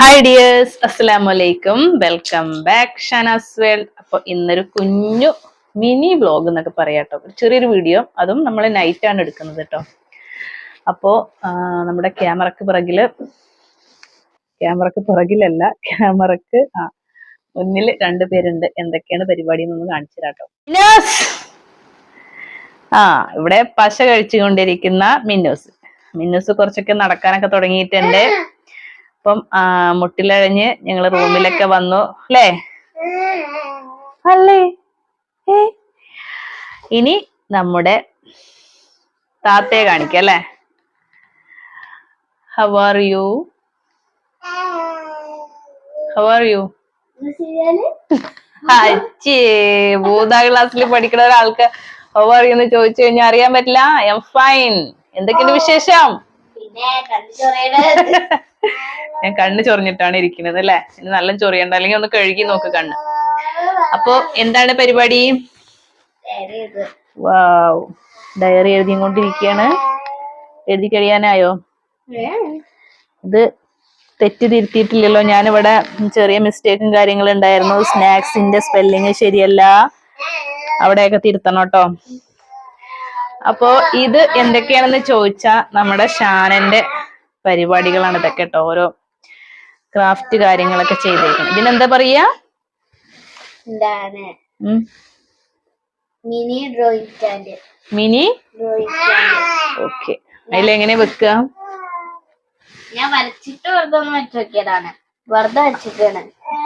Hi dears അസ്സലാമു വലൈക്കും welcome back Shanas world അപ്പൊ ഇന്നൊരു കുഞ്ഞു മിനി വ്ലോഗ് എന്നൊക്കെ പറയാട്ടോ ഒരു ചെറിയൊരു വീഡിയോ അതും നമ്മൾ നൈറ്റ് ആണ് എടുക്കുന്നത് കേട്ടോ അപ്പോ നമ്മുടെ ക്യാമറക്ക് പിറകിൽ ക്യാമറക്ക് പിറകിലല്ല ക്യാമറക്ക് ആ മുന്നിൽ രണ്ടു പേരുണ്ട്. എന്തൊക്കെയാണ് പരിപാടി എന്നൊന്ന് കാണിച്ചു മിന്നൂസ്! ആ ഇവിടെ പശ കഴിച്ചുകൊണ്ടിരിക്കുന്ന മിന്നൂസ്. മിന്നൂസ് കുറച്ചൊക്കെ നടക്കാനൊക്കെ തുടങ്ങിയിട്ടുണ്ട്. അപ്പം മുട്ടിലഴഞ്ഞ് ഞങ്ങൾ റൂമിലൊക്കെ വന്നു. അല്ലേ? അല്ലേ? ഇനി നമ്മുടെ താത്തയെ കാണിക്കാം അല്ലേ? How are you how are you അച്ഛേ മൂന്നാം ക്ലാസ്സിൽ പഠിക്കുന്ന ഒരാൾക്ക് ഹവ് ആർ യു എന്ന് ചോദിച്ചു കഴിഞ്ഞാൽ അറിയാൻ പറ്റില്ല. ഐ എം ഫൈൻ എന്തൊക്കെയുണ്ട് വിശേഷം? ഞാൻ കണ്ണ് ചൊറിഞ്ഞിട്ടാണ് ഇരിക്കുന്നത് അല്ലെ? ഇനി നല്ല ചൊറിയണ്ട. അല്ലെങ്കിൽ ഒന്ന് കഴുകി നോക്ക് കണ്ണ്. അപ്പൊ എന്താണ് പരിപാടി? വാവ് ഡയറി എഴുതി എഴുതിക്കൊണ്ടിരിക്കുകയാണ് എഴുതി കഴിയാനായോ? ഇത് തെറ്റ് തിരുത്തിയിട്ടില്ലല്ലോ ഞാനിവിടെ ചെറിയ മിസ്റ്റേക്കും കാര്യങ്ങളും ഉണ്ടായിരുന്നു. സ്നാക്സിന്റെ സ്പെല്ലിങ് ശരിയല്ല. അവിടെയൊക്കെ തിരുത്തണം കേട്ടോ. അപ്പോ ഇത് എന്തൊക്കെയാണെന്ന് ചോദിച്ചാ നമ്മുടെ ഷാനന്റെ പരിപാടികളാണ് ഇതൊക്കെ കേട്ടോ ഓരോ ക്രാഫ്റ്റ് കാര്യങ്ങളൊക്കെ ചെയ്തേക്കുന്നത്. ഇതിനെന്താ പറയാ? എന്താണ്? Mini drawing stand. Mini drawing stand. Okay. അതിലെങ്ങനെ വെക്കുക ഞാൻ വരച്ചിട്ട് വെറുതെ ഒന്ന് വെച്ച് നോക്കിയതാണ്. വെറുതെ വെച്ചിട്ടാണ്.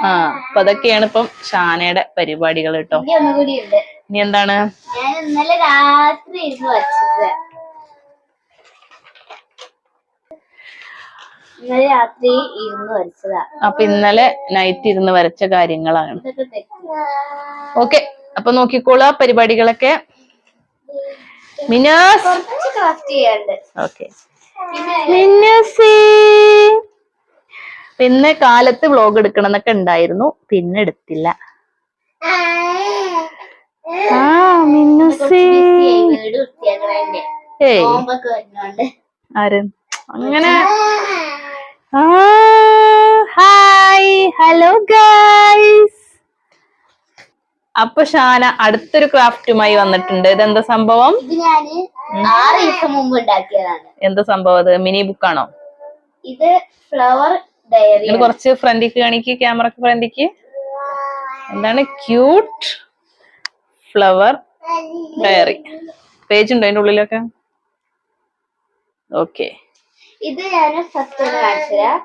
ആ അപ്പൊ അതൊക്കെയാണ് ഇപ്പം ഷാനയുടെ പരിപാടികൾ കേട്ടോ ഒന്നുകൂടി ഉണ്ട്. ഇനി എന്താണ്? ഇന്നലെ രാത്രി ഇന്നലെ രാത്രി ഇരുന്ന് വരച്ചതാ. അപ്പൊ ഇന്നലെ നൈറ്റ് ഇരുന്ന് വരച്ച കാര്യങ്ങളാണ്. ഓക്കെ അപ്പൊ നോക്കിക്കോളൂ പരിപാടികളൊക്കെ. മിനാസ് ഓക്കെ പിന്നെ കാലത്ത് വ്ലോഗ് എടുക്കണം എന്നൊക്കെ ഉണ്ടായിരുന്നു. പിന്നെ എടുത്തില്ല. ആ മിന്നുസി. ഏയ്. ആര്. അങ്ങനെ. ഹായ്. ഹലോ ഗൈസ് അപ്പൊ ഷാന അടുത്തൊരു ക്രാഫ്റ്റുമായി വന്നിട്ടുണ്ട്. ഇതെന്താ സംഭവം? ഇത് ഞാൻ ആറ് ദിവസം മുമ്പ് ഉണ്ടാക്കിയതാണ്. എന്താ സംഭവം അത്? മിനി ബുക്കാണോ? ഇത് ഫ്ലവർ ഡയറി കുറച്ച് ഫ്രണ്ടിക്ക് കാണിക്ക് ക്യാമറക്ക് ഫ്രണ്ടിക്ക്. എന്താണ്? ക്യൂട്ട്. ഫ്ലവർ ഡയറി പേജ് ഉണ്ടോ അതിന്റെ ഉള്ളിലൊക്കെ? ഓക്കെ. ഇത് ഞാൻ ഫസ്റ്റ് കാണിച്ചുതരാം.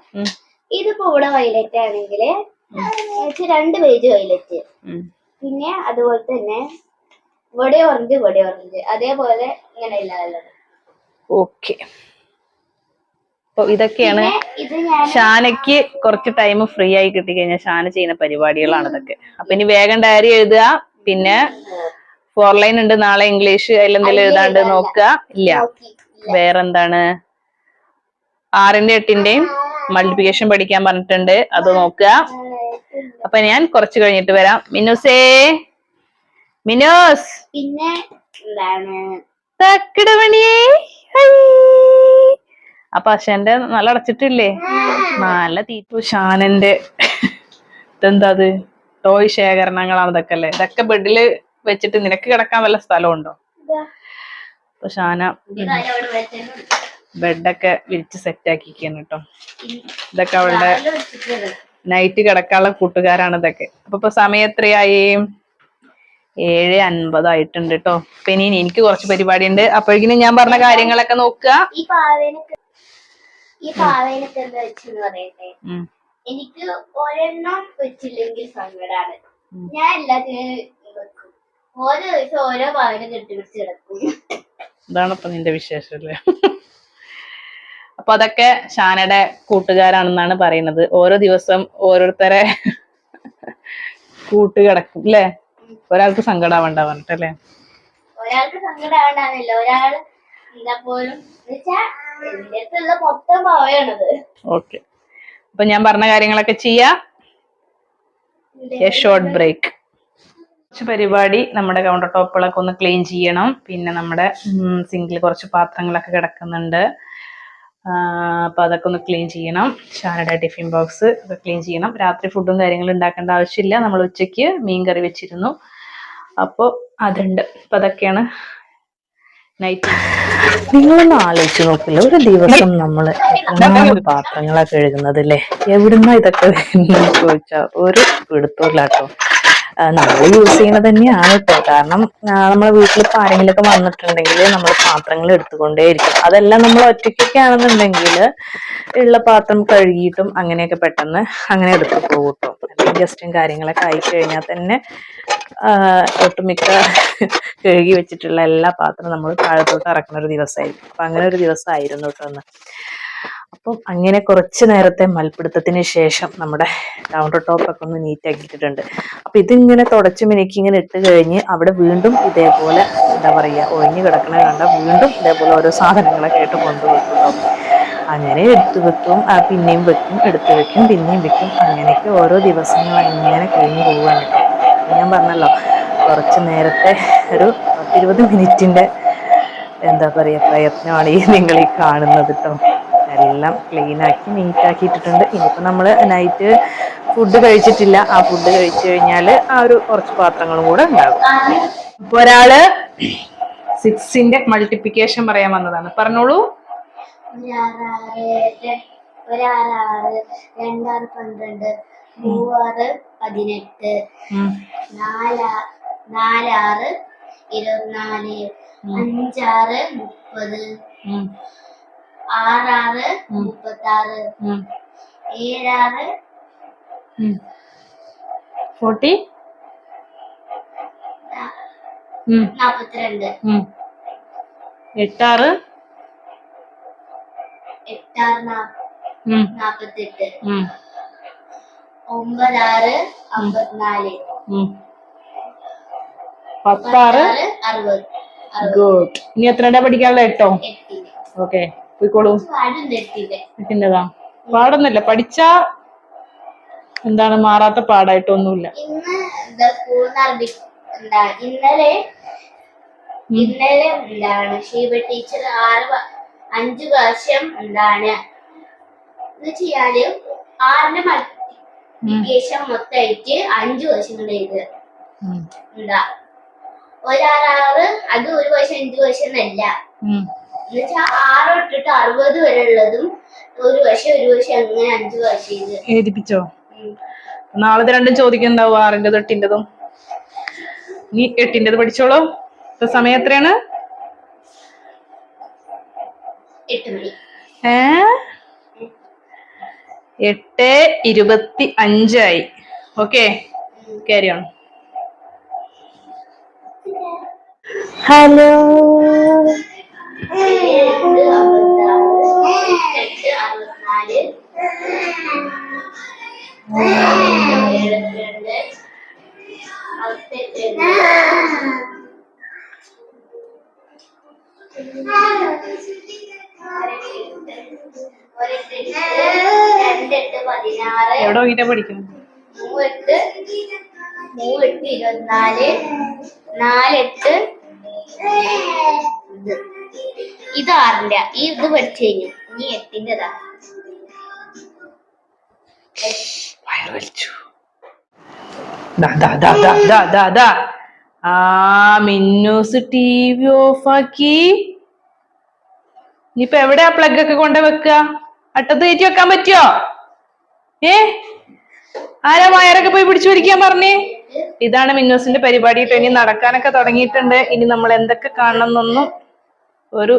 ഇതിപ്പോ ഇവിടെ വൈലറ്റ് ആണെങ്കിൽ രണ്ട് പേജ് വൈലറ്റ് പിന്നെ അതുപോലെ തന്നെ ഇവിടെ ഓറഞ്ച് ഇവിടെ ഓറഞ്ച് അതേപോലെ ഇങ്ങനെ ഇല്ലാതുള്ളത് ഓക്കെ. അപ്പൊ ഇതൊക്കെയാണ് ഷാനയ്ക്ക് കുറച്ച് ടൈം ഫ്രീ ആയി കിട്ടി കഴിഞ്ഞാൽ ഷാന ചെയ്യുന്ന പരിപാടികളാണ് ഇതൊക്കെ. അപ്പൊ ഇനി വേഗം ഡയറി എഴുതുക. പിന്നെ ഫോർ ലൈൻ ഉണ്ട്. നാളെ ഇംഗ്ലീഷ് അതിലെന്തെങ്കിലും എഴുതാണ്ട് നോക്കുക ഇല്ല. വേറെ വേറെന്താണ്? ആറിന്റെ എട്ടിന്റെയും മൾട്ടിപ്ലിക്കേഷൻ പഠിക്കാൻ പറഞ്ഞിട്ടുണ്ട്. അത് നോക്കുക അപ്പൊ ഞാൻ കുറച്ച് കഴിഞ്ഞിട്ട് വരാം. മിനുസേ. മിനോസ്. പിന്നെ തക്കിടമണിയേ. അപ്പൊ അശാന്റെ നല്ല അടച്ചിട്ടില്ലേ? നല്ല തീറ്റു. ഷാനന്റെ. ഇതെന്താ അത്? ടോയ് ശേഖരണങ്ങളാണ് ഇതൊക്കെ അല്ലേ? ഇതൊക്കെ ബെഡിൽ വെച്ചിട്ട് നിനക്ക് കിടക്കാൻ വല്ല സ്ഥലമുണ്ടോ? ഉണ്ടോ അപ്പൊ ഷാന. ബെഡൊക്കെ വിരിച്ച് സെറ്റ് ആക്കിക്കാണ് കേട്ടോ. ഇതൊക്കെ അവളുടെ. നൈറ്റ് കിടക്കാനുള്ള കൂട്ടുകാരാണ് ഇതൊക്കെ. അപ്പൊ ഇപ്പൊ സമയം എത്രയായി? ഏഴ് അൻപതായിട്ടുണ്ട് കേട്ടോ. അപ്പൊ ഇനി എനിക്ക് കുറച്ച് പരിപാടി ഉണ്ട് അപ്പോഴേക്കും ഞാൻ പറഞ്ഞ കാര്യങ്ങളൊക്കെ നോക്കുക. ഈ പാവേനൊക്കെ ഈ പാവേനൊക്കെ എന്താ വെച്ചെന്ന് പറയട്ടെ. എനിക്ക് ഒരെണ്ണം വെച്ചില്ലെങ്കിൽ സങ്കടാണ്. ഞാൻ എല്ലാത്തിനും വെക്കും. ഓരോ ദിവസം ഓരോ പാവനം കെട്ടി വെച്ച് കിടക്കും. ഇതാണ് ഇപ്പൊ നിന്റെ വിശേഷം അല്ലേ? അപ്പൊ അതൊക്കെ ഷാനയുടെ കൂട്ടുകാരാണെന്നാണ് പറയുന്നത്. ഓരോ ദിവസം ഓരോരുത്തരെ കൂട്ട് കിടക്കും അല്ലേ ഒരാൾക്ക് സങ്കടാവണ്ട പറഞ്ഞിട്ടല്ലേ ഒരാൾക്ക് സങ്കടാവണ്ടാന്നില്ല. ഒരാൾ എന്താ പോലും എന്നുവെച്ചാ എന്റെ അടുത്തുള്ള മൊത്തം പാവയാണത്. ഓക്കെ. അപ്പൊ ഞാൻ പറഞ്ഞ കാര്യങ്ങളൊക്കെ ചെയ്യാ. ഷോർട്ട് ബ്രേക്ക് കുറച്ച് പരിപാടി നമ്മുടെ കൗണ്ടർ ടോപ്പുകളൊക്കെ ഒന്ന് ക്ലീൻ ചെയ്യണം. പിന്നെ നമ്മുടെ സിങ്കിൽ കുറച്ച് പാത്രങ്ങളൊക്കെ കിടക്കുന്നുണ്ട്. അപ്പോൾ അതൊക്കെ ഒന്ന് ക്ലീൻ ചെയ്യണം. ഷാനയുടെ ടിഫിൻ ബോക്സ് ഒക്കെ ക്ലീൻ ചെയ്യണം. രാത്രി ഫുഡും കാര്യങ്ങളും ഉണ്ടാക്കേണ്ട ആവശ്യമില്ല. നമ്മൾ ഉച്ചയ്ക്ക് മീൻ കറി വെച്ചിരുന്നു. അപ്പോൾ അതുണ്ട്. അപ്പൊ അതൊക്കെയാണ് നൈറ്റ് നിങ്ങളൊന്ന് ആലോചിച്ച് നോക്കില്ല? ഒരു ദിവസം നമ്മൾ പാത്രങ്ങളൊക്കെ കഴുകുന്നത് അല്ലേ എവിടുന്ന ഇതൊക്കെ ചോദിച്ചാ ചോദിച്ചാൽ ഒരു പിടുത്തമില്ല കേട്ടോ നമ്മൾ യൂസ് ചെയ്യുന്നത് തന്നെയാണ് കേട്ടോ കാരണം നമ്മളെ വീട്ടിൽ ഇപ്പൊ ആരെങ്കിലും ഒക്കെ വന്നിട്ടുണ്ടെങ്കിൽ നമ്മൾ പാത്രങ്ങൾ എടുത്തുകൊണ്ടേ ഇരിക്കും അതെല്ലാം നമ്മൾ ഒറ്റയ്ക്കൊക്കെ ആണെന്നുണ്ടെങ്കിൽ ഉള്ള പാത്രം കഴുകിയിട്ടും അങ്ങനെയൊക്കെ പെട്ടെന്ന് അങ്ങനെ എടുത്തു പോകും കേട്ടോ ഗസ്റ്റും കാര്യങ്ങളൊക്കെ ആയി കഴിഞ്ഞാൽ തന്നെ ഒട്ടുമിക്ക കഴുകി വെച്ചിട്ടുള്ള എല്ലാ പാത്രവും നമ്മൾ താഴത്തോട്ട് ഇറക്കുന്ന ഒരു ദിവസമായിരിക്കും അപ്പൊ അങ്ങനെ ഒരു ദിവസമായിരുന്നു കേട്ടോ അപ്പം അങ്ങനെ കുറച്ച് നേരത്തെ മൽപ്പിടുത്തത്തിന് ശേഷം നമ്മുടെ കൗണ്ടർ ടോപ്പൊക്കെ ഒന്ന് നീറ്റ് ഇട്ടിട്ടുണ്ട്. അപ്പം ഇതിങ്ങനെ തുടച്ച് മിനുക്കി ഇങ്ങനെ ഇട്ട് കഴിഞ്ഞ് അവിടെ വീണ്ടും ഇതേപോലെ എന്താ പറയുക ഒഴിഞ്ഞ് കിടക്കണ കണ്ട വീണ്ടും ഇതേപോലെ ഓരോ സാധനങ്ങളൊക്കെ ആയിട്ട് കൊണ്ടുവെക്കും ട്ടോ. അങ്ങനെ എടുത്തു വെക്കും പിന്നെയും വെക്കും എടുത്തു വെക്കും പിന്നെയും വെക്കും. അങ്ങനെയൊക്കെ ഓരോ ദിവസങ്ങൾ ഇങ്ങനെ കഴിഞ്ഞു കേട്ടോ. ഞാൻ പറഞ്ഞല്ലോ കുറച്ച് നേരത്തെ ഒരു പത്തിരുപത് മിനിറ്റിന്റെ എന്താ പറയുക പ്രയത്നമാണ് ഈ നിങ്ങൾ ഈ കാണുന്നത് കേട്ടോ. എല്ലാം ക്ലീൻ ആക്കി നീറ്റ് ആക്കി ഇട്ടിട്ടുണ്ട് ഇനിയിപ്പോ നമ്മൾ നൈറ്റ് ഫുഡ് കഴിച്ചിട്ടില്ല. ആ ഫുഡ് കഴിച്ചു കഴിഞ്ഞാൽ ആ ഒരു കുറച്ച് പാത്രങ്ങളും കൂടെ ഉണ്ടാകും. ഇപ്പൊ ഒരാൾ സിക്സിന്റെ മൾട്ടിപ്ലിക്കേഷൻ പറയാൻ വന്നതാണ്. പറഞ്ഞോളൂ. ഒരാറാറ് ര- ഒരാറാറ് രണ്ടാറ് പന്ത്രണ്ട് മൂവാറ് പതിനെട്ട് ഉം. നാലാ നാലാറ് ഇരുപത്തിനാല് അഞ്ചാറ് മുപ്പത്. ആറാറ് മുപ്പത്താറ്. ആറ് ഏഴാറ്. ഫോർട്ടി. നാപ്പത്തിരണ്ട്. എട്ടാറ്? എട്ടാറ് നാപ്പത്തെട്ട്. ഒമ്പതാറ് അമ്പത്തിനാല്. പത്താറ്? അറുപത്. ഗുഡ്. ഇനി എത്ര പഠിക്കാനുള്ള എട്ടോ? ഓക്കെ. പോയിക്കോളൂ. പാടും എട്ടിന് എട്ടിന്റെതാ പാടൊന്നുമില്ല. പഠിച്ച എന്താണ് മാറാത്ത പാടായിട്ടൊന്നുമില്ല. അറബി എന്താ ഇന്നലെ ഇന്നലെ എന്താണ് ഷീബ ടീച്ചർ ആറ് അഞ്ചു പ്രാവശ്യം എന്താണ് എന്ന് വെച്ചാൽ ആറിന്റെ മൾട്ടിപ്ലിക്കേഷൻ മൊത്തമായിട്ട് അഞ്ച് വർഷം എഴുതുക. ഉം. എന്താ? ഒരാറാറ് അത് ഒരു വർഷം അഞ്ചു വർഷം എന്നല്ല. എന്നുവെച്ചാൽ ആറ് തൊട്ടിട്ട് അറുപത് വരെ ഉള്ളതും ഒരു വശം ഒരു വശം അങ്ങനെ അഞ്ചു വശം എഴുതിപ്പിച്ചോ? നാളെ രണ്ടും ചോദിക്കുന്നുണ്ടാവും? ആറിന്റെ തൊട്ടിന്റെതും നീ എട്ടിന്റെത് പഠിച്ചോളൂ. ഇപ്പൊ സമയം എത്രയാണ്? ഏ? എട്ട് ഇരുപത്തി അഞ്ചായി ഓക്കെ ക്യാരി ഓൺ ഹലോ. എവിടെ നോക്കിട്ടാ പഠിക്കണം? മൂവെട്ട് മൂവെട്ട് ഇരുപത്തിനാല് നാലെട്ട് ഇത് ഇത് ആറിന്റെ ഈ ഇത് പഠിച്ചു കഴിഞ്ഞു. ഇനി എട്ടിന്റെതാ. ആ മിന്നൂസ് ടി വി ഓഫാക്കി. ഇനിയിപ്പൊ എവിടെയാ പ്ലഗ് ഒക്കെ കൊണ്ട വെക്കുക അട്ടത്ത് കയറ്റി വെക്കാൻ പറ്റുമോ ഏ? ആരാ വയറൊക്കെ പോയി പിടിച്ചു പിടിക്കാൻ പറഞ്ഞേ? ഇതാണ് മിന്നൂസിന്റെ പരിപാടി. ഇനി നടക്കാനൊക്കെ തുടങ്ങിയിട്ടുണ്ട്. ഇനി നമ്മൾ എന്തൊക്കെ കാണണം എന്നൊന്നും ഒരു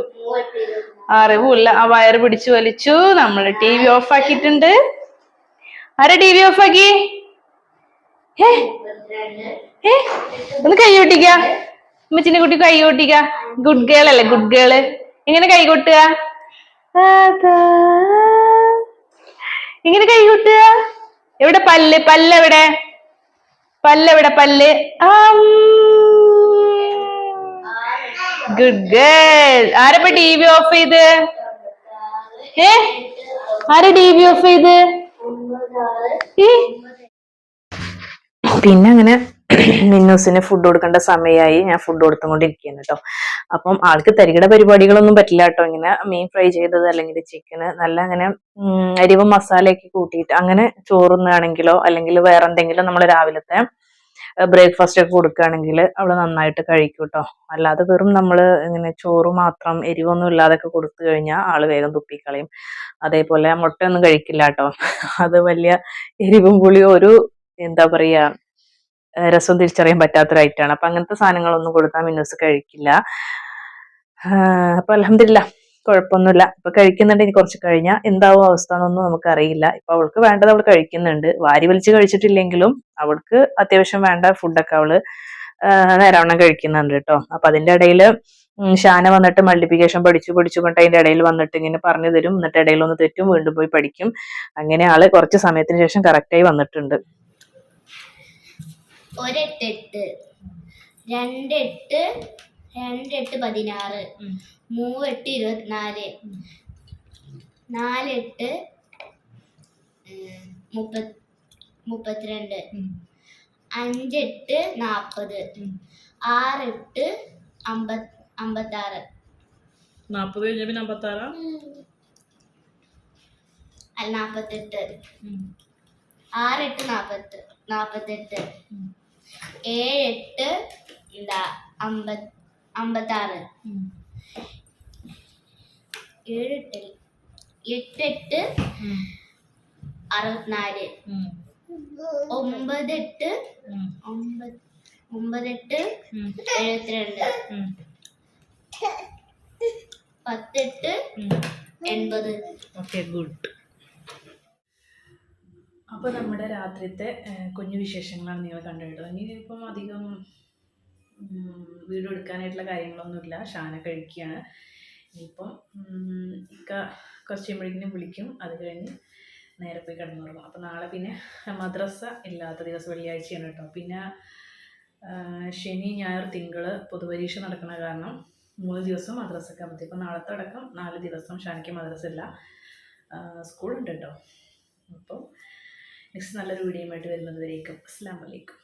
അറിവുമില്ല. ആ വയർ പിടിച്ചു വലിച്ചു. നമ്മൾ ടി വി ഓഫ് ആക്കിയിട്ടുണ്ട് ആരാ ടി വി ഓഫ് ആക്കി ഏ ഏ ഒന്ന് കൈ കൊട്ടിക്ക. അമ്മച്ചിന്റെ കുട്ടി കൈ കൊട്ടിക്ക. ഗുഡ് ഗേൾ അല്ലേ? ഗുഡ് ഗേൾ എങ്ങനെ കൈ കൊട്ടുക. എങ്ങനെ കൈ കൊട്ടുക? എവിടെ പല്ല്? പല്ല് എവിടെ പല്ല്? പല്ല് ഗുഡ് ഗേൾ ആരപ്പ ടി വി ഓഫ് ചെയ്ത്? ഏ? ആരാ ടി വി ഓഫ് ചെയ്ത്? പിന്നെ അങ്ങനെ മിന്നൂസിന് ഫുഡ് കൊടുക്കേണ്ട സമയമായി ഞാൻ ഫുഡ് കൊടുത്തുകൊണ്ടിരിക്കുകയാണ് കേട്ടോ അപ്പം ആൾക്ക് തരികിട പരിപാടികളൊന്നും പറ്റില്ല കേട്ടോ ഇങ്ങനെ മീൻ ഫ്രൈ ചെയ്തത് അല്ലെങ്കിൽ ചിക്കന് നല്ല അങ്ങനെ അരിവ് മസാലയൊക്കെ കൂട്ടിയിട്ട് അങ്ങനെ ചോറുന്നാണെങ്കിലോ അല്ലെങ്കിൽ വേറെ എന്തെങ്കിലും നമ്മൾ രാവിലത്തെ ബ്രേക്ക്ഫാസ്റ്റ് ഒക്കെ കൊടുക്കുകയാണെങ്കിൽ അവൾ നന്നായിട്ട് കഴിക്കും കേട്ടോ അല്ലാതെ വെറും നമ്മൾ ഇങ്ങനെ ചോറ് മാത്രം എരിവൊന്നും ഇല്ലാതൊക്കെ കൊടുത്തു കഴിഞ്ഞാൽ ആൾ വേഗം തുപ്പിക്കളയും. അതേപോലെ മുട്ടയൊന്നും കഴിക്കില്ല കേട്ടോ അത് വലിയ എരിവും പുളിയും ഒരു എന്താ പറയാ ഏഹ് രസം തിരിച്ചറിയാൻ പറ്റാത്തൊരായിട്ടാണ് അപ്പം അങ്ങനത്തെ സാധനങ്ങളൊന്നും കൊടുത്താൽ മിന്നൂസ് കഴിക്കില്ല. അപ്പൊ അലഹമില്ല കുഴപ്പമൊന്നുമില്ല. ഇപ്പൊ കഴിക്കുന്നുണ്ട് ഇനി കുറച്ച് കഴിഞ്ഞാൽ എന്താവും അവസ്ഥ എന്നൊന്നും നമുക്കറിയില്ല. ഇപ്പൊ അവൾക്ക് വേണ്ടത് അവൾ കഴിക്കുന്നുണ്ട്. വാരി വലിച്ച് കഴിച്ചിട്ടില്ലെങ്കിലും അവൾക്ക് അത്യാവശ്യം വേണ്ട ഫുഡൊക്കെ അവൾ നേരവണ്ണം കഴിക്കുന്നുണ്ട് കേട്ടോ. അപ്പൊ അതിന്റെ ഇടയിൽ ഷാന വന്നിട്ട് മൾട്ടിപ്ലിക്കേഷൻ പഠിച്ചു പഠിച്ചു കൊണ്ട് അതിന്റെ ഇടയിൽ വന്നിട്ട് ഇങ്ങനെ പറഞ്ഞു തരും. എന്നിട്ട് ഇടയിൽ ഒന്ന് തെറ്റും വീണ്ടും പോയി പഠിക്കും. അങ്ങനെ ആൾ കുറച്ച് സമയത്തിന് ശേഷം കറക്റ്റായി വന്നിട്ടുണ്ട്. ഒരെട്ടെട്ട് രണ്ടെട്ട് രണ്ടെട്ട് പതിനാറ്. മൂവെട്ട് ഇരുപത്തിനാല്. നാലെട്ട് എട്ട് മുപ്പത് മുപ്പത്തിരണ്ട്. അഞ്ചെട്ട് നാൽപ്പത് ആറെട്ട് അമ്പത് അമ്പത്താറ്. നാൽപ്പത് കഴിഞ്ഞ പിന്നെ അമ്പത്താറാ? അല്ല നാൽപ്പത്തെട്ട് ആറെട്ട് നാൽപ്പത്ത് നാൽപ്പത്തെട്ട് ഏഴെട്ട് എന്താ അമ്പത് അമ്പത്താറ്. ഏഴെട്ട് എട്ടെട്ട് അറുപത്തിനാല് ഒമ്പതെട്ട് ഒമ്പത് ഒമ്പതെട്ട് എഴുപത്തിരണ്ട്. പത്തെട്ട് എൺപത്. Okay good. അപ്പോൾ നമ്മുടെ രാത്രിത്തെ കുഞ്ഞു വിശേഷങ്ങളാണ് നിങ്ങൾ കണ്ടുകിട്ടത്. ഇനിയിപ്പം അധികം ഉം, വീഡിയോ എടുക്കാനായിട്ടുള്ള കാര്യങ്ങളൊന്നുമില്ല. ഷാന കഴിക്കുകയാണ്. ഇനിയിപ്പം ഇക്ക കുറച്ച് കഴിയുമ്പോഴേക്കും വിളിക്കും. അത് കഴിഞ്ഞ് നേരെ പോയി കിടന്നുറങ്ങും. അപ്പോൾ നാളെ പിന്നെ മദ്രസ ഇല്ലാത്ത ദിവസം വെള്ളിയാഴ്ചയാണ് കേട്ടോ. പിന്നെ ശനി ഞായർ തിങ്കൾ പൊതുപരീക്ഷ നടക്കുന്ന കാരണം മൂന്ന് ദിവസം മദ്രസക്ക് അവധി ഇപ്പോൾ നാളത്തെ അടക്കം നാല് ദിവസം ഷാനിക്ക് മദ്രസ ഇല്ല. സ്കൂളുണ്ട് കേട്ടോ. അപ്പോൾ നെക്സ്റ്റ് നല്ലൊരു വീഡിയോയുമായിട്ട് വരുന്നത് വരേക്കും. അസ്സാം വലൈക്കും